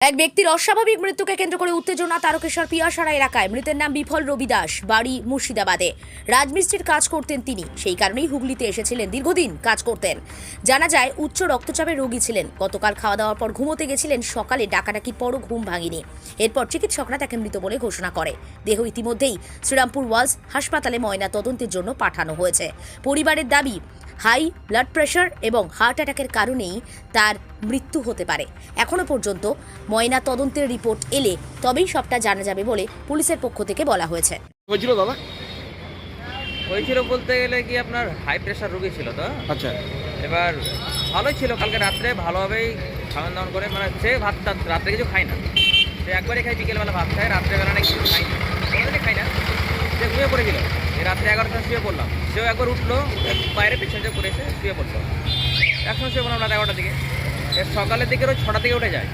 এক ব্যক্তির অস্বাভাবিক মৃত্যুকে কেন্দ্র করে উত্তেজনা তারকেশ্বর পিয়াসারা এলাকায়। মৃতের নাম বিফল রবি দাস বাড়ি মুর্শিদাবাদে। রাজমিস্ত্রির কাজ করতেন তিনি। সেই কারণেই হুগলিতে এসেছিলেন, দীর্ঘদিন কাজ করতেন। জানা যায়, উচ্চ রক্তচাপের রোগী ছিলেন। গতকাল খাওয়া দাওয়ার পর ঘুমোতে গেছিলেন। সকালে ডাকাডাকির পরও ঘুম ভাঙিনি। এরপর চিকিৎসকরা তাকে মৃত বলে ঘোষণা করে। দেহ ইতিমধ্যেই শ্রীরামপুর ওয়ালস হাসপাতালে ময়না তদন্তের জন্য পাঠানো হয়েছে। পরিবারের দাবি হাই ব্লাড প্রেশার এবং হার্ট অ্যাটাকের কারণেই তার মৃত্যু হতে পারে। এখনও পর্যন্ত ময়না তদন্তের রিপোর্ট এলে তবেই সবটা জানা যাবে বলে পুলিশের পক্ষ থেকে বলা হয়েছে। হয়েছিল দাদা? হয়েছিল বলতে গেলে কি আপনার হাই প্রেশার রোগী ছিল তো? আচ্ছা। এবার ভালোই ছিল কালকে রাত্রে ভালোভাবেই খাওয়ান দাওয়ান করে মানে সে ভাত টাত রাত্রে কিছু খায় না। সে একবারই খায় বিকেলবেলা ভাত খায় রাত্রেবেলা না কিছু খায় না। খায় না। সে ঘুমিয়ে পড়েছিল। রাত্রে এগারোটার শুয়ে পড়লাম। সেও একবার উঠল বাইরে পিছনে করে এসে শুয়ে পড়ল। এখন শুয়ে পড়লাম রাত এগারোটার দিকে। এর সকালের দিকে ওই ছটা থেকে উঠে যায়।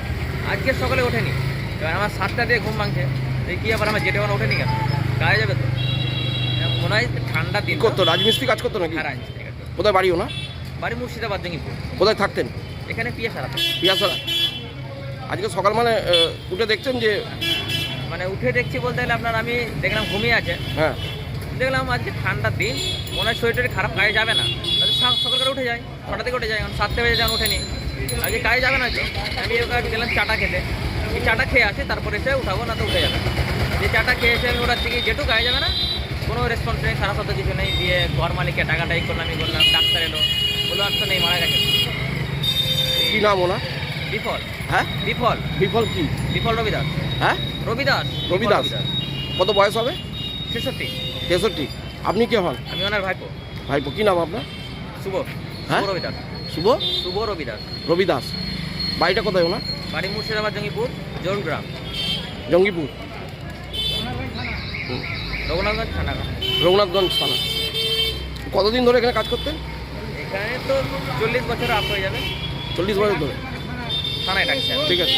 আজকে সকালে ওঠেনি। এবার আমার সাতটা দিয়ে ঘুম ভাঙছে। এই কি আবার আমার জেটে মানে ওঠেনি কেন? কাজে যাবে তো। মনে হয় ঠান্ডা দিন। করতো রাজমিস্ত্রি কাজ করতো নাকি? হ্যাঁ রাজমিস্ত্রি কাজ। কোথায় বাড়িও না বাড়ি মুর্শিদাবাদ জঙ্গিপুর। কোথায় থাকতেন? এখানে পিয়ে সারাতে পিয়াসারা। আজকে সকাল মানে উঠে দেখছেন যে মানে উঠে দেখছি বলতে গেলে আপনার আমি দেখলাম ঘুমিয়ে আছে। হ্যাঁ। দেখলাম আজকে ঠান্ডার দিন মনে হয় শরীরটা খারাপ কাজে যাবে না। তাহলে সা- সকাল করে উঠে যায় ছটা থেকে উঠে যায় এখন সাতটা বেজে যখন ওঠেনি আজকে কাজে যাবে না আমি ওকে গেলাম চাটা খেতে। এই চাটা খেয়ে আসে তারপরে এসে উঠাবো না তো উঠে যাবে। যে চাটা খেয়ে এসে আমি ওটার থেকে যেটু কাজে যাবে না কোনো রেসপন্স নেই সারা শব্দ কিছু নেই দিয়ে ঘর মালিককে টাকাটা এই করলাম আমি করলাম ডাক্তার এলো বলল আর তো নেই মারা গেছে। কি নাম ওনা বিফল। হ্যাঁ? বিফল। বিফল কি? বিফল রবিদাস। হ্যাঁ? রবিদাস। রবি বিফল দাস। কত বয়স হবে? ছেষট্টি তেষট্টি। আপনি কে হন? আমি ওনার ভাইপো। ভাইপো কি নাম আপনার? শুভ। হ্যাঁ? শুভ রবিদাস। শুভ? শুভ রবিদাস। রবি দাস বাড়িটা কোথায় ওনার? বাড়ি মুর্শিদাবাদ জঙ্গিপুর জোরগ্রাম জঙ্গিপুর। রঘুনাথগঞ্জ থানা। রঘুনাথগঞ্জ থানা। কতদিন ধরে এখানে কাজ করতেন? এখানে তো চল্লিশ বছর আপ হয়ে যাবে। চল্লিশ বছর ধরে। থানায় ডাকছে ঠিক আছে।